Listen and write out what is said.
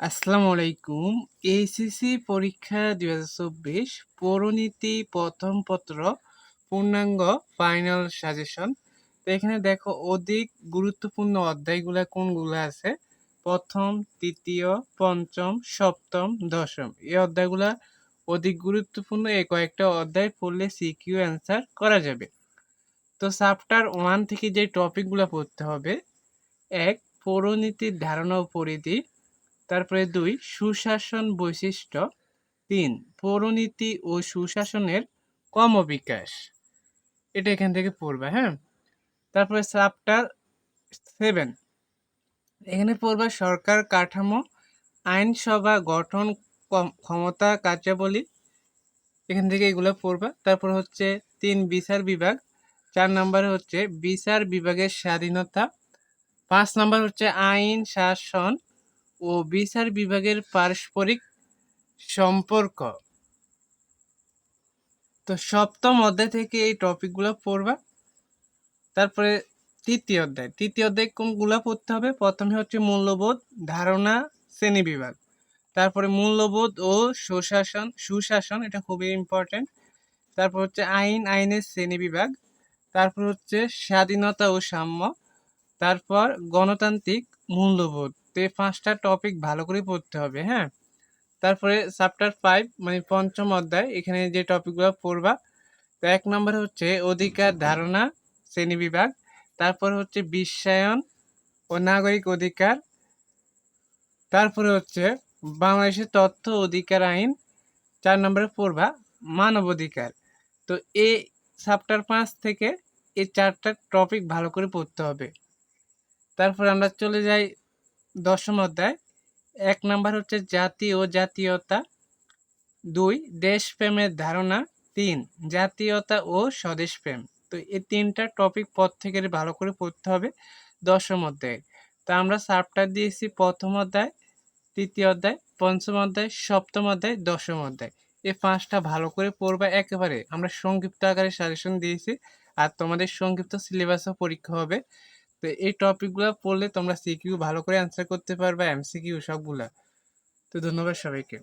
আসসালামু আলাইকুম। এইচএসসি পরীক্ষা দুই হাজার চব্বিশ পৌরনীতি প্রথম পত্র, পূর্ণাঙ্গ ফাইনাল সাজেশন তো এখানে দেখো অধিক গুরুত্বপূর্ণ অধ্যায়গুলো কোনগুলো আছে? প্রথম, তৃতীয়, পঞ্চম, সপ্তম, দশম। এই অধ্যায়গুলা অধিক গুরুত্বপূর্ণ। এই কয়েকটা অধ্যায় পড়লে সিকিউ অ্যান্সার করা যাবে। তো চ্যাপ্টার ওয়ান থেকে যে টপিকগুলো পড়তে হবে, এক, পৌরনীতির ধারণা ও পরিধি। তারপরে দুই, সুশাসন বৈশিষ্ট্য। তিন, পৌরনীতি ও সুশাসনের কর্মবিকাশ এটা এখান থেকে পড়বে হ্যাঁ? তারপরে চ্যাপ্টার সেভেন এখানে পড়বে, সরকার কাঠামো, আইনসভা গঠন ক্ষমতা কার্যাবলী। এখান থেকে এগুলো পড়বা। তারপর হচ্ছে তিন, বিচার বিভাগ। চার নম্বরে হচ্ছে বিচার বিভাগের স্বাধীনতা। পাঁচ নম্বর হচ্ছে আইন, শাসন। ও বিচার বিভাগের পারস্পরিক সম্পর্ক। তো সপ্তম অধ্যায় থেকে এই টপিকগুলো পড়বা। তারপরে তৃতীয় অধ্যায়। তৃতীয় অধ্যায় কোনগুলো পড়তে হবে? প্রথমে হচ্ছে মূল্যবোধ, ধারণা, শ্রেণি বিভাগ। তারপরে মূল্যবোধ ও সুশাসন সুশাসন, এটা খুবই ইম্পর্টেন্ট তারপর হচ্ছে আইন, আইনের শ্রেণি বিভাগ। তারপর হচ্ছে স্বাধীনতা ও সাম্য। তারপর গণতান্ত্রিক মূল্যবোধ। তো এই পাঁচটা টপিক ভালো করে পড়তে হবে হ্যাঁ? তারপরে চ্যাপ্টার ফাইভ মানে পঞ্চম অধ্যায়, এখানে যে টপিকগুলো পড়বা, তো এক নম্বরে হচ্ছে অধিকার ধারণা, শ্রেণি বিভাগ। তারপর হচ্ছে বিশ্বায়ন ও নাগরিক অধিকার। তারপরে হচ্ছে বাংলাদেশের তথ্য অধিকার আইন। চার নম্বরে পড়বা, মানব অধিকার। তো এই চ্যাপ্টার পাঁচ থেকে এই চারটা টপিক ভালো করে পড়তে হবে। তারপর আমরা চলে যাই দশম অধ্যায়। এক নাম্বার হচ্ছে জাতি ও জাতীয়তা। দুই, দেশপ্রেমের ধারণা। তিন, জাতীয়তা ও স্বদেশপ্রেম। তো এই তিনটা টপিক পর থেকে ভালো করে পড়তে হবে দশম অধ্যায়। তো আমরা চ্যাপ্টার দিয়েছি প্রথম অধ্যায়, তৃতীয় অধ্যায়, পঞ্চম অধ্যায়, সপ্তম অধ্যায়, দশম অধ্যায়। এই পাঁচটা ভালো করে পড়বা একেবারে। আমরা সংক্ষিপ্ত আকারে সাজেশন দিয়েছি। আর তোমাদের সংক্ষিপ্ত সিলেবাসও পরীক্ষা হবে। তো এই টপিকগুলো পড়লে তোমরা সিকিউ ভালো করে অ্যান্সার করতে পারবে এমসিকিউ সবগুলা। তো ধন্যবাদ সবাইকে।